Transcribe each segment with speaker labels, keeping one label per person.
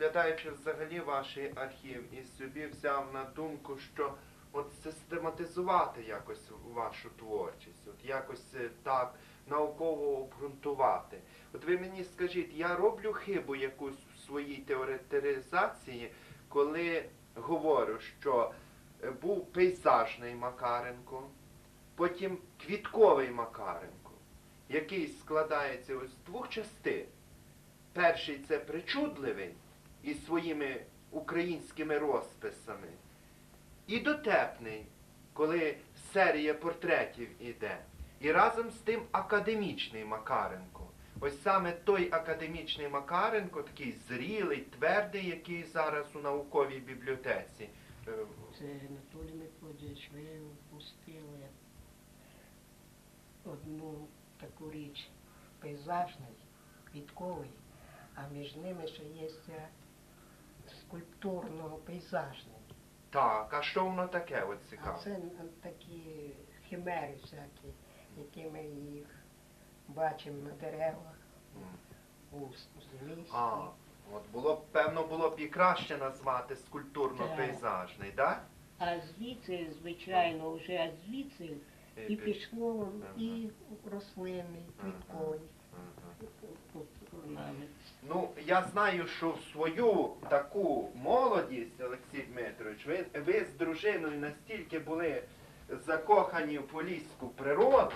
Speaker 1: переглядаючи взагалі ваш архів, і собі взяв на думку, що от систематизувати якось вашу творчість, от якось е, так науково обґрунтувати. От ви мені скажіть, я роблю хибу якусь в своїй теоретизації, коли говорю, що е, був пейзажний Макаренко, потім квітковий Макаренко, який складається ось з двох частин. Перший це причудливий із своїми українськими розписами. І дотепний, коли серія портретів іде. І разом з тим академічний Макаренко. Ось саме той академічний Макаренко, такий зрілий, твердий, який зараз у науковій бібліотеці. Е,
Speaker 2: Це Анатолій Мефодійович, ви впустили одну таку річ пейзажний, квітковий, а між ними ще є скульптурно-пейзажний.
Speaker 1: Так, а що воно таке от
Speaker 2: А це такі химери всякі, які ми їх бачимо на деревах, у лісі.
Speaker 1: А, от було б, певно, було б і краще назвати скульптурно-пейзажний, так?
Speaker 2: А звідси, звичайно, вже звідси і пішло і рослинний, квітковий. Тут орнамент.
Speaker 1: Ну, я знаю, що свою таку молодість, Олексій Дмитрович, ви, ви з дружиною настільки були закохані в поліську природу,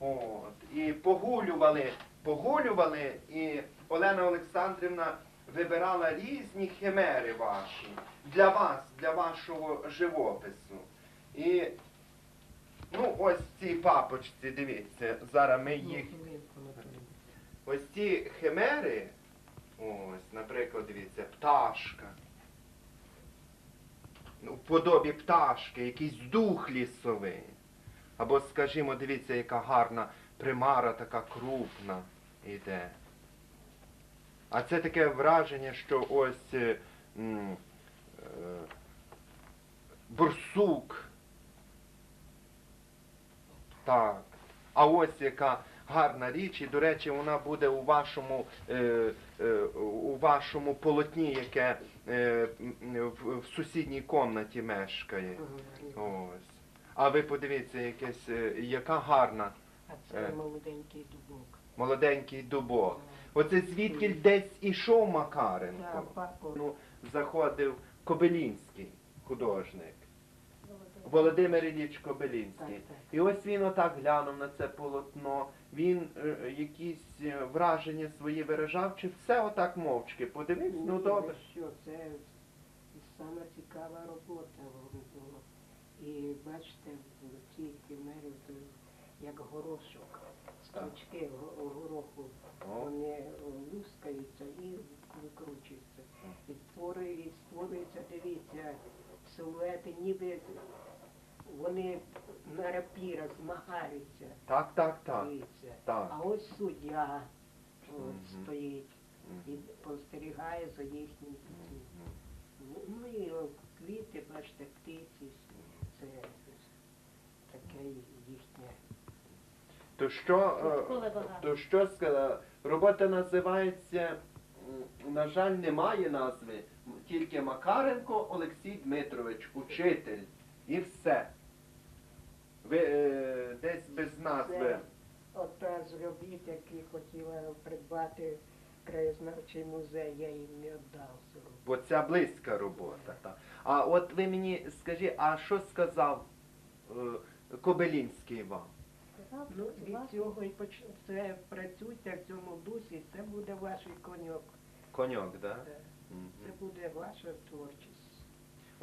Speaker 1: от, і погулювали, погулювали, і Олена Олександрівна вибирала різні химери ваші для вас, для вашого живопису. І ну, ось в цій папочці, дивіться, зараз ми їх. Ось ці химери, ось, наприклад, дивіться, пташка. Ну, в подобі пташки, якийсь дух лісовий. Або, скажімо, дивіться, яка гарна примара, така крупна йде. А це таке враження, що ось е, е, бурсук. Так. А ось яка гарна річ, і, до речі, вона буде у вашому, е, е, у вашому полотні, яке е, в, в сусідній комнаті мешкає. Ось. А ви подивіться, якесь, е, яка гарна,
Speaker 2: А це
Speaker 1: Е.
Speaker 2: молоденький дубок.
Speaker 1: молоденький дубок. Оце звідки десь ішов Макаренко.
Speaker 2: Да, папа.
Speaker 1: Ну, заходив Кобилінський художник. Володимир Ілліч Кобилінський. І ось він отак глянув на це полотно. Він е, якісь е, враження свої виражав, чи все отак мовчки подивився, ну добре.
Speaker 2: Що, це саме цікава робота була. І бачите, в цій химері як горошок. Стручки го- гороху.
Speaker 1: О.
Speaker 2: Вони лускаються і викручуються. І створює, і створюється, дивіться, силуети, ніби вони на рапірах змагаються.
Speaker 1: Так, так, так.
Speaker 2: Дивіться.
Speaker 1: так.
Speaker 2: А ось суддя от,
Speaker 1: Мгм.
Speaker 2: стоїть і
Speaker 1: Мгм.
Speaker 2: спостерігає за їхнім цим. Ну, ну і о, квіти, бачите, птиці, це таке їхнє.
Speaker 1: То що,
Speaker 3: Квіткове
Speaker 1: е, то що сказала? Робота називається, м, на жаль, немає назви, м, тільки Макаренко Олексій Дмитрович, учитель. І все. Ви е, десь без назви.
Speaker 2: Це ота з робіт, які хотіла придбати краєзнавчий музей, я їм не віддав роботу.
Speaker 1: Бо ця близька робота. Так. А от ви мені скажіть, а що сказав е, Кобилінський вам?
Speaker 2: Ну, від цього і поч... це працюйте в цьому дусі, це буде ваш коньок.
Speaker 1: Коньок, так? Да?
Speaker 2: Це буде ваша творчість.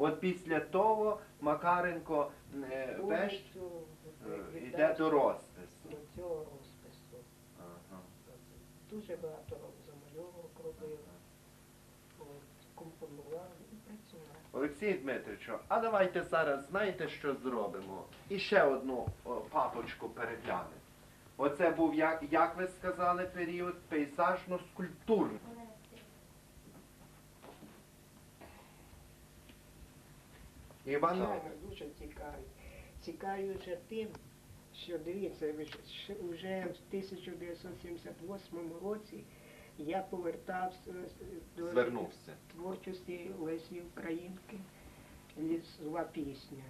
Speaker 1: От після того Макаренко е, весь е, йде до розпису.
Speaker 2: До цього розпису.
Speaker 1: Ага.
Speaker 2: Дуже багато замальовок робив, от, компонував і працював.
Speaker 1: Олексій Дмитровичу, а давайте зараз знаєте, що зробимо? І ще одну о, папочку переглянемо. Оце був, як, як ви сказали, період пейзажно-скульптурний.
Speaker 2: Звичайно, дуже цікавий. Вже тим, що дивіться, вже в 1978 році я повертався до
Speaker 1: Звернувся.
Speaker 2: творчості Лесі Українки лісова пісня.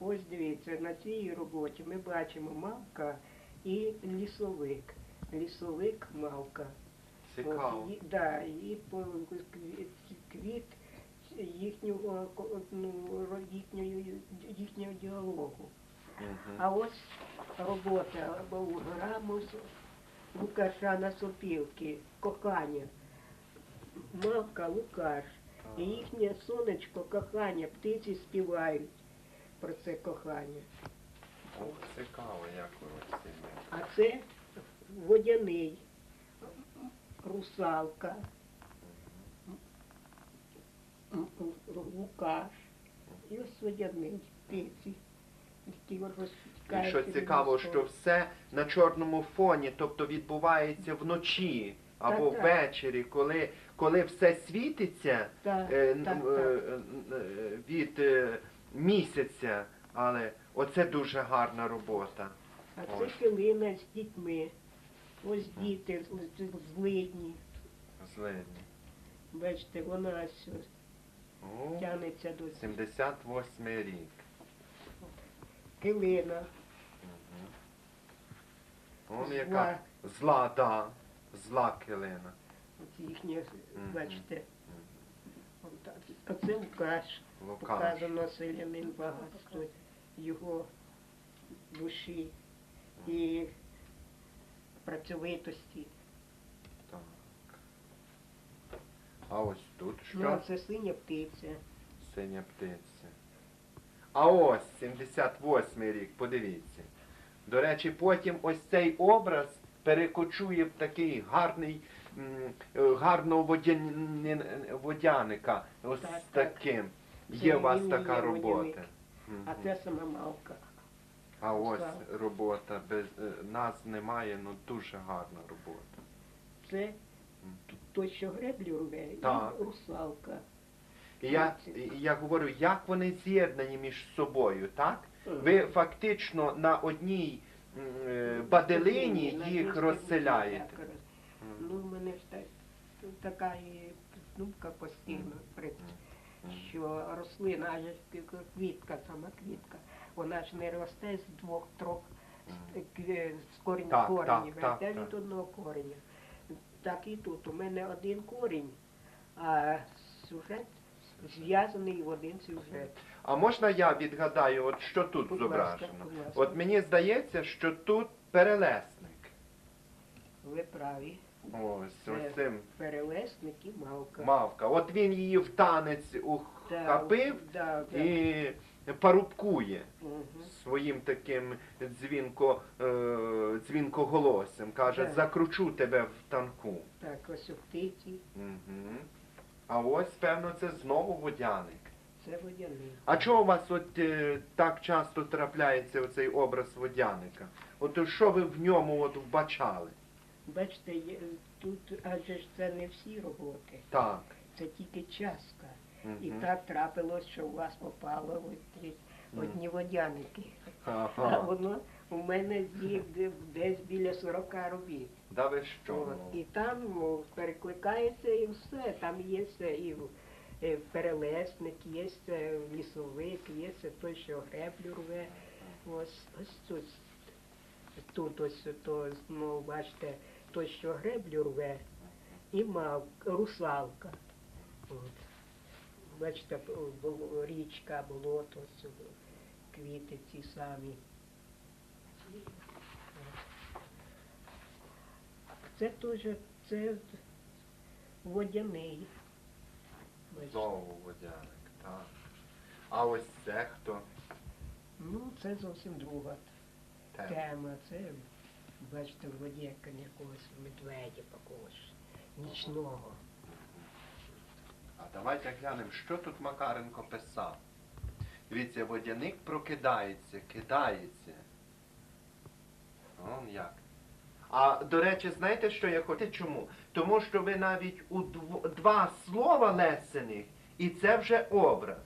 Speaker 2: Ось дивіться, на цій роботі ми бачимо мавка і лісовик. Лісовик мавка.
Speaker 1: Цікаво.
Speaker 2: От, і, да, і по квіт, квіт їхнього, ну, ро- їхнього діалогу.
Speaker 1: Мгм.
Speaker 2: А ось робота Грамус Лукаша на сопілки, кохання. Мавка Лукаш. І їхнє сонечко кохання, птиці співають про це кохання.
Speaker 1: О, цікаво, як це.
Speaker 2: А це водяний, русалка, Лукаш. І ось водяний птиці.
Speaker 1: І що цікаво, що все на чорному фоні, тобто відбувається вночі або
Speaker 2: Так,
Speaker 1: ввечері, коли, коли все світиться
Speaker 2: Так,
Speaker 1: е,
Speaker 2: так,
Speaker 1: н-
Speaker 2: так.
Speaker 1: е, е, від е, місяця, але оце дуже гарна робота.
Speaker 2: А це хвилина з дітьми. Ось діти злидні.
Speaker 1: Злидні.
Speaker 2: Бачите, вона ось
Speaker 1: О,
Speaker 2: тягнеться до
Speaker 1: 78 рік.
Speaker 2: хвилина.
Speaker 1: Мгм. Он
Speaker 2: Зла.
Speaker 1: яка зла, да, зла килина.
Speaker 2: Ось їхнє, бачите. От. Оце Лукаш.
Speaker 1: Лукаш.
Speaker 2: Показано селянин багатство його душі і працьовитості.
Speaker 1: Так. А ось тут що?
Speaker 2: Ну, це синя птиця.
Speaker 1: Синя птиця. А ось 78 й рік, подивіться. До речі, потім ось цей образ перекочує в такий гарний, е, гарного водяни- водяника. Ось
Speaker 2: Так,
Speaker 1: з
Speaker 2: так.
Speaker 1: таким.
Speaker 2: Це
Speaker 1: Є у вас така робота.
Speaker 2: А це сама мавка.
Speaker 1: А ось робота. Без е, нас немає, ну дуже гарна робота.
Speaker 2: Це. Той, що греблю рве,
Speaker 1: Так.
Speaker 2: і русалка.
Speaker 1: І я, і я говорю, як вони з'єднані між собою, так? Ви фактично на одній м, е, баделині
Speaker 2: На
Speaker 1: їх розселяєте.
Speaker 2: роз- Ну, в мене ж так, така і думка постійно, при-
Speaker 1: м.
Speaker 2: що рослина, аж квітка, сама квітка, вона ж не росте з двох-трьох кві- з корінь
Speaker 1: Так,
Speaker 2: коренів,
Speaker 1: так,
Speaker 2: росте
Speaker 1: так,
Speaker 2: від одного кореня. Так і тут. У мене один корінь, а сюжет зв'язаний в один сюжет.
Speaker 1: А можна я відгадаю, от що тут
Speaker 2: Будь
Speaker 1: зображено?
Speaker 2: будь ласка.
Speaker 1: От мені здається, що тут перелесник.
Speaker 2: Ви праві.
Speaker 1: Ось,
Speaker 2: Це
Speaker 1: ось цим
Speaker 2: перелесник і мавка.
Speaker 1: мавка. От він її в танець ухапив
Speaker 2: да, да.
Speaker 1: і парубкує. Своїм таким дзвінко, е, дзвінкоголоссям. Каже,
Speaker 2: Так.
Speaker 1: закручу тебе в танку.
Speaker 2: Так, ось у птиці,
Speaker 1: Угу. А ось, певно, це знову водяник.
Speaker 2: це водяний.
Speaker 1: А чого у вас от е, так часто трапляється оцей образ водяника? От що ви в ньому от вбачали?
Speaker 2: Бачите, є- тут адже ж це не всі роботи,
Speaker 1: Так.
Speaker 2: це тільки частка. І так трапилось, що у вас попало одні, одні водяники. А воно у мене їх десь біля 40 робіт.
Speaker 1: Да ви що?
Speaker 2: І там перекликається і все. Там є все і е, перелесник, є лісовик, є той, що греблю рве. Ось, ось тут, тут ось то, ну, бачите, той, що греблю рве, і мав русалка. От. Бачите, б- бу- річка, болото, квіти ці самі. Це теж це водяний.
Speaker 1: Знову водяник, так. А ось це хто?
Speaker 2: Ну, це зовсім друга
Speaker 1: Те.
Speaker 2: тема. Це, бачите, в воді як якогось медведя такогось нічного.
Speaker 1: А давайте глянемо, що тут Макаренко писав. Дивіться, водяник прокидається, кидається. Он як. А до речі, знаєте, що я хочу? Чому? Тому що ви навіть у дв- два слова лесених, і це вже образ.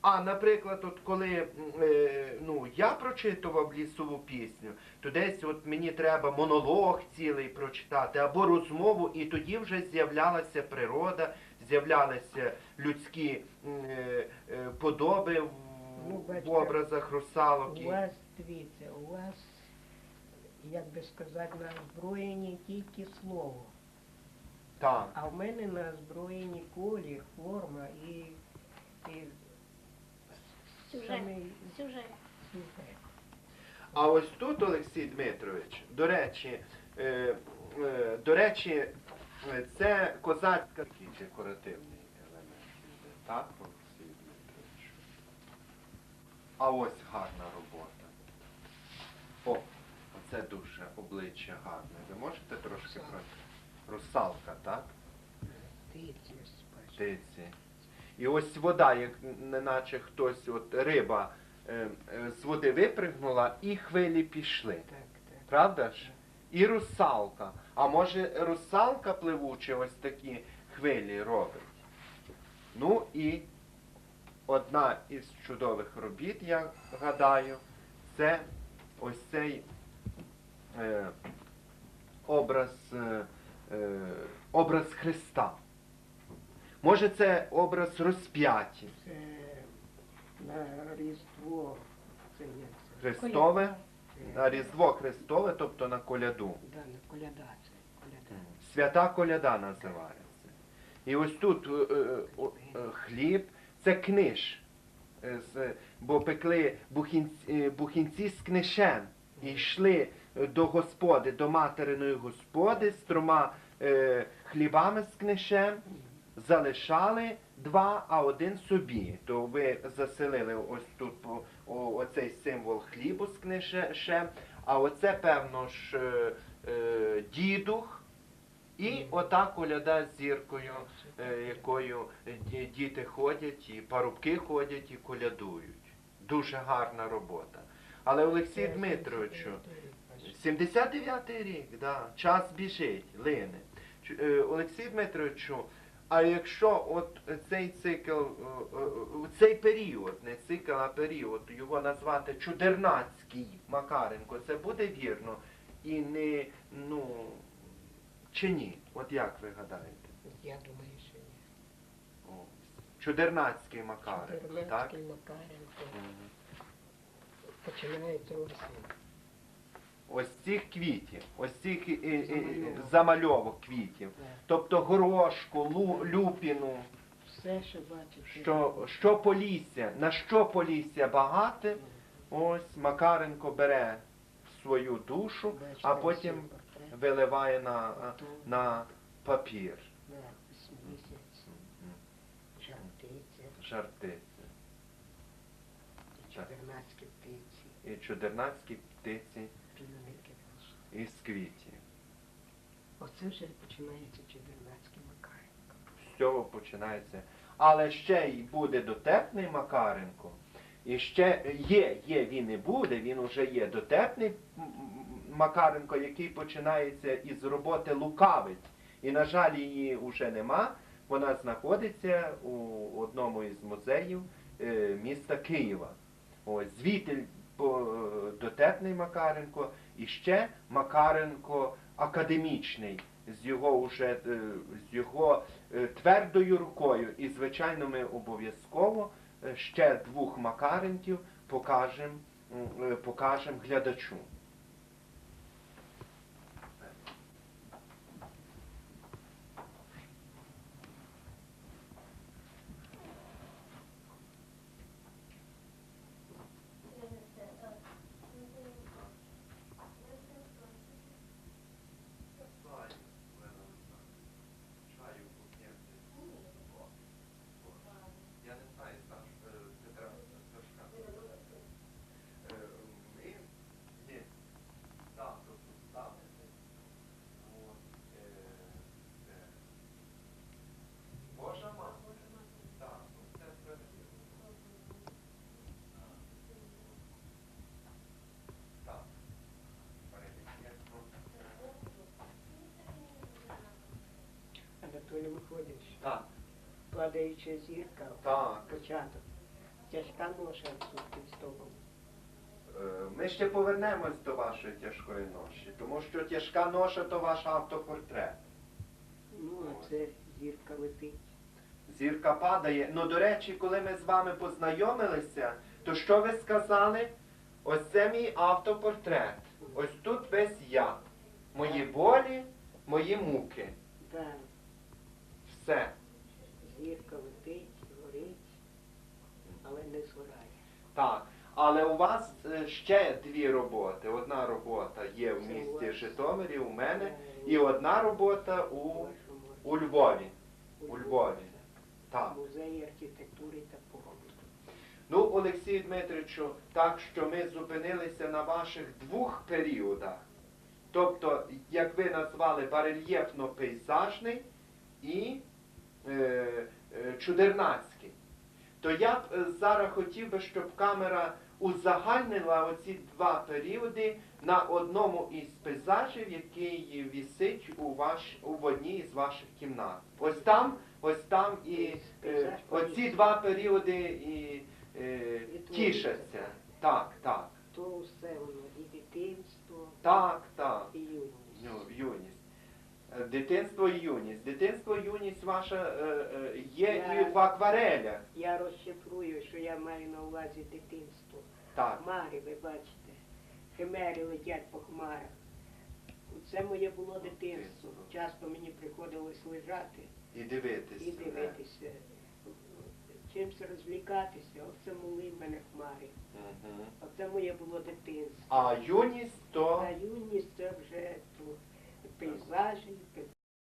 Speaker 1: А, наприклад, от коли е, ну, я прочитував лісову пісню, то десь от мені треба монолог цілий прочитати або розмову, і тоді вже з'являлася природа, з'являлися людські е, е, подоби в,
Speaker 2: Ну,
Speaker 1: в образах русалок.
Speaker 2: У вас, дивіться, у вас, як би сказати, на озброєнні тільки слово.
Speaker 1: Так.
Speaker 2: А в мене на озброєнні колір, форма і, і
Speaker 3: Сюжет.
Speaker 2: самий
Speaker 3: Сюжет.
Speaker 2: сюжет.
Speaker 1: А ось тут, Олексій Дмитрович, до речі, е, е, до речі, це козацька такий декоративний елемент. Так, Олексій Дмитрович? А ось гарна робота. О, оце дуже обличчя гарне. Ви можете трошки про русалка, так?
Speaker 2: Птиці.
Speaker 1: І ось вода, як неначе хтось, от риба е, е, з води випригнула, і хвилі пішли.
Speaker 2: Так, так.
Speaker 1: Правда ж? І русалка. А може русалка пливуча ось такі хвилі робить? Ну і одна із чудових робіт, я гадаю, це ось цей е, образ, е, е, образ Христа. Може, це образ розп'яті
Speaker 2: Це на Різдво, це це?
Speaker 1: Христове, на Різдво Христове, тобто на коляду.
Speaker 2: Да, на коляда це, коляда.
Speaker 1: Свята коляда називається. І ось тут е, е, е, хліб, це книж. З- Бо пекли бухінці, бухінці з книшем і йшли до господи, до материної господи з трьома е, хлібами з книшем, залишали два, а один собі. То ви заселили ось тут по- о, оцей символ хлібу з книшем, а оце, певно ж, е, е, дідух. І ота коляда з зіркою, е, якою діти ходять, і парубки ходять і колядують. Дуже гарна робота. Але Олексій Дмитровичу,
Speaker 2: 79-й рік, бачите.
Speaker 1: 79-й рік, да, час біжить, лине. Е, Олексій Дмитровичу, а якщо от цей цикл, е, е, цей період, не цикл, а період, його назвати Чудернацький Макаренко, це буде вірно і не, ну, чи ні? От як ви гадаєте?
Speaker 2: Я думаю, що ні.
Speaker 1: О, Чудернацький Макаренко, так?
Speaker 2: Чотирнацький Макаренко.
Speaker 1: Мгм.
Speaker 2: Починається осінь.
Speaker 1: Ось цих квітів, ось цих е, е, е,
Speaker 2: Замальовок.
Speaker 1: квітів. Тобто горошку, лу, люпіну,
Speaker 2: Все, що бачите.
Speaker 1: що, що полісся, на що полісся багате, ось Макаренко бере свою душу, а потім виливає на, на папір.
Speaker 2: Жартиця. і чотирнацькі птиці,
Speaker 1: І чудернацькі птиці
Speaker 2: вийшли.
Speaker 1: із квітів.
Speaker 2: Оце вже починається чотирнацький Макаренко.
Speaker 1: З цього починається. Але ще й буде дотепний Макаренко. І ще є, є, він і буде, він уже є дотепний Макаренко, який починається із роботи лукавиць. І, на жаль, її вже нема. Вона знаходиться у одному із музеїв е, міста Києва. Ось звідти дотепний Макаренко і ще Макаренко академічний з його уже е, з його е, твердою рукою. І звичайно, ми обов'язково е, ще двох Макаренків покажемо покажем глядачу. Я не знаю, Саш, Петра Сашка. Ми ні. Так, просто ставити. От, е, е, Божа мати. Так, ну це справедливо. Так. Перелік.
Speaker 2: Анатолій Михайлович,
Speaker 1: Так,
Speaker 2: падаюча зірка,
Speaker 1: Так.
Speaker 2: початок. тяжка ноша тут під столом.
Speaker 1: Е, Ми ще повернемось до вашої тяжкої ноші, тому що тяжка ноша то ваш автопортрет.
Speaker 2: Ну, а це зірка летить.
Speaker 1: Зірка падає. Ну, до речі, коли ми з вами познайомилися, то що ви сказали? Ось це мій автопортрет. Ось тут весь я. Мої болі, мої муки.
Speaker 2: Да,
Speaker 1: Все.
Speaker 2: зірка летить, горить, але не згорає.
Speaker 1: Так. Але у вас е, ще дві роботи. Одна робота є в місті. Житомирі, у мене, і одна робота у, у Львові. у Львові. Так.
Speaker 2: Музей архітектури та побуту.
Speaker 1: Ну, Олексію Дмитричу, так що ми зупинилися на ваших двох періодах. Тобто, як ви назвали, барельєфно-пейзажний і е, е, чудернацький. То я б е, зараз хотів би, щоб камера узагальнила оці два періоди на одному із пейзажів, який вісить у, ваш, у в одній з ваших кімнат. Ось там, ось там і е, оці два періоди і е, тішаться. Так, так,
Speaker 2: То все воно і дитинство,
Speaker 1: так, так.
Speaker 2: і юність.
Speaker 1: Ну, юність. Е, Дитинство і юність. Дитинство і юність ваша е, е, є
Speaker 2: Я-
Speaker 1: і в акварелях.
Speaker 2: Я розшифрую, що я маю на увазі дитинство.
Speaker 1: Так.
Speaker 2: Хмари, ви бачите, химери летять по хмарах. Це моє було дитинство.
Speaker 1: Дитинство.
Speaker 2: Часто мені приходилось лежати
Speaker 1: І дивитись.
Speaker 2: і дивитися, чимось розвлікатися. Оце в мене хмари.
Speaker 1: Мгм.
Speaker 2: Оце моє було дитинство.
Speaker 1: А юність то
Speaker 2: А юність це вже то, paisagem